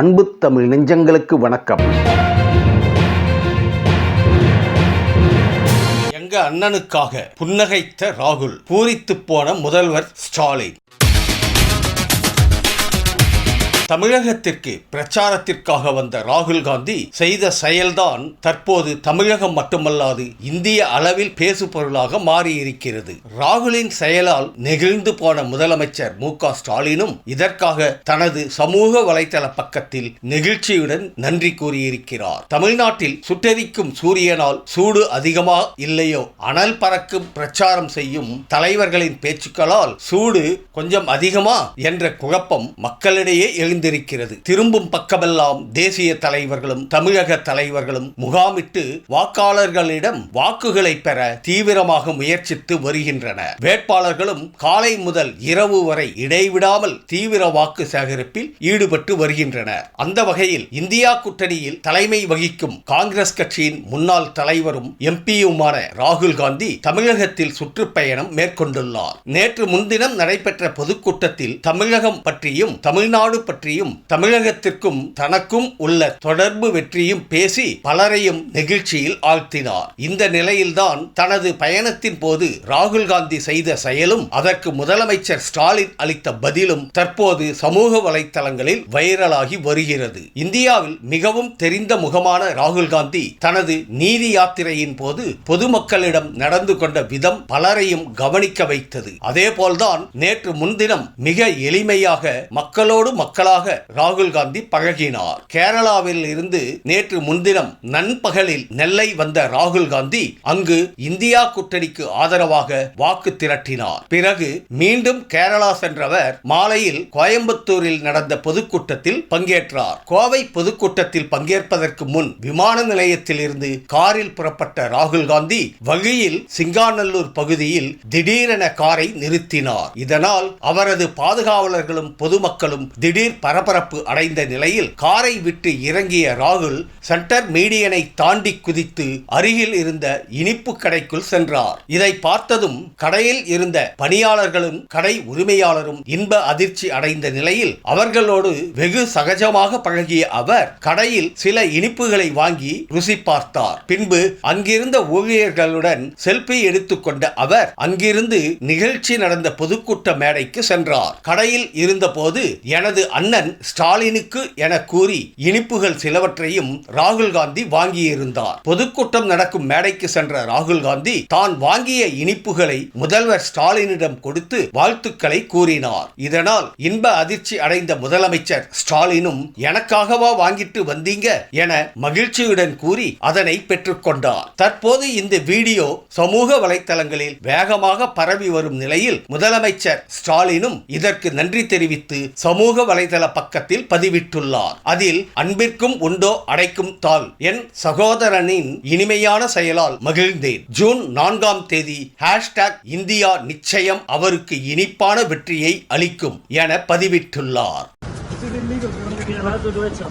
அன்பு தமிழ் நெஞ்சங்களுக்கு வணக்கம். எங்க அண்ணனுக்காக புன்னகைத்த ராகுல் பூரித்து போன முதல்வர் ஸ்டாலின். தமிழகத்திற்கு பிரச்சாரத்திற்காக வந்த ராகுல் காந்தி செய்த செயல்தான் தற்போது தமிழகம் மட்டுமல்லாது இந்திய அளவில் பேசுபொருளாக மாறியிருக்கிறது. ராகுலின் செயலால் நெகிழ்ந்து போன முதலமைச்சர் மு க ஸ்டாலினும் இதற்காக தனது சமூக வலைதள பக்கத்தில் நெகிழ்ச்சியுடன் நன்றி கூறியிருக்கிறார். தமிழ்நாட்டில் சுட்டெரிக்கும் சூரியனால் சூடு அதிகமா இல்லையோ? அனல் பறக்கும் பிரச்சாரம் செய்யும் தலைவர்களின் பேச்சுக்களால் சூடு கொஞ்சம் அதிகமா? என்ற குழப்பம் மக்களிடையே எழுந்திருக்கிறது திரும்பும் பக்கமெல்லாம் தேசிய தலைவர்களும் தமிழக தலைவர்களும் முகாமிட்டு வாக்காளர்களிடம் வாக்குகளை பெற தீவிரமாக முயற்சித்து வருகின்றனர். வேட்பாளர்களும் காலை முதல் இரவு வரை இடைவிடாமல் தீவிர வாக்கு சேகரிப்பில் ஈடுபட்டு வருகின்றனர். அந்த வகையில் இந்தியா கூட்டணியில் தலைமை வகிக்கும் காங்கிரஸ் கட்சியின் முன்னாள் தலைவரும் எம்பியுமான ராகுல் காந்தி தமிழகத்தில் சுற்றுப்பயணம் மேற்கொண்டுள்ளார். நேற்று முன்தினம் நடைபெற்ற பொதுக்கூட்டத்தில் தமிழகம் பற்றியும் தமிழ்நாடு பற்றியும் தமிழகத்திற்கும் தனக்கும் உள்ள தொடர்பு வெற்றியும் பேசி பலரையும் நெகிழ்ச்சியில் ஆழ்த்தினார். இந்த நிலையில்தான் தனது பயணத்தின் போது ராகுல் காந்தி செய்த செயலும் அதற்கு முதலமைச்சர் ஸ்டாலின் அளித்த பதிலும் தற்போது சமூக வலைத்தளங்களில் வைரலாகி வருகிறது. இந்தியாவில் மிகவும் தெரிந்த முகமான ராகுல் காந்தி தனது நீதி யாத்திரையின் போது பொதுமக்களிடம் நடந்து கொண்ட விதம் பலரையும் கவனிக்க வைத்தது. அதேபோல்தான் நேற்று முன்தினம் மிக எளிமையாக மக்களோடு மக்களாக ராகுல் காந்தி பழகினார். கேரளாவில் இருந்து நேற்று முன்தினம் நண்பகலில் நெல்லை வந்த ராகுல் காந்தி அங்கு இந்தியா கூட்டணிக்கு ஆதரவாக வாக்கு திரட்டினார். பிறகு மீண்டும் கேரளா சென்றவர் மாலையில் கோயம்புத்தூரில் நடந்த பொதுக்கூட்டத்தில் பங்கேற்றார். கோவை பொதுக்கூட்டத்தில் பங்கேற்பதற்கு முன் விமான நிலையத்தில் இருந்து காரில் புறப்பட்ட ராகுல் காந்தி வழியில் சிங்காநல்லூர் பகுதியில் திடீரென காரை நிறுத்தினார். இதனால் அவரது பாதுகாவலர்களும் பொதுமக்களும் திடீர் பரபரப்பு அடைந்த நிலையில் காரை விட்டு இறங்கிய ராகுல் சென்டர் மீடியனை தாண்டி குதித்து அருகில் இருந்த இனிப்பு கடைக்குள் சென்றார். இதை பார்த்ததும் கடையில் இருந்த பணியாளர்களும் கடை உரிமையாளரும் இன்ப அதிர்ச்சி அடைந்த நிலையில் அவர்களோடு வெகு சகஜமாக பழகிய அவர் கடையில் சில இனிப்புகளை வாங்கி ருசி பார்த்தார். பின்பு அங்கிருந்த ஊழியர்களுடன் செல்பி எடுத்துக்கொண்ட அவர் அங்கிருந்து நிகழ்ச்சி நடந்த பொதுக்கூட்ட மேடைக்கு சென்றார். கடையில் இருந்தபோது எனது அண்ணன் ஸ்டாலினுக்கு என கூறி இனிப்புகள் சிலவற்றையும் ராகுல் காந்தி வாங்கியிருந்தார். பொதுக்கூட்டம் நடக்கும் மேடைக்கு சென்ற ராகுல் காந்தி தான் வாங்கிய இனிப்புகளை முதல்வர் ஸ்டாலினிடம் கொடுத்து வாழ்த்துக்களை கூறினார். இதனால் இன்ப அதிர்ச்சி அடைந்த முதலமைச்சர் ஸ்டாலினும் எனக்காகவா வாங்கிட்டு வந்தீங்க என மகிழ்ச்சியுடன் கூறி அதனை பெற்றுக்கொண்டார் தற்போது இந்த வீடியோ சமூக வலைதளங்களில் வேகமாக பரவி வரும் நிலையில் முதலமைச்சர் ஸ்டாலினும் இதற்கு நன்றி தெரிவித்து சமூக வலைதள பக்கத்தில் பதிவிட்டுள்ளார். அதில் அன்பிற்கும் உண்டோ அடைக்கும் தாள் என் சகோதரனின் இனிமையான செயலால் மகிழ்ந்தேன். ஜூன் நான்காம் தேதி ஹேஷ்டாக் இந்தியா நிச்சயம் அவருக்கு இனிப்பான வெற்றியை அளிக்கும் என பதிவிட்டுள்ளார். You're allowed to do it, sir.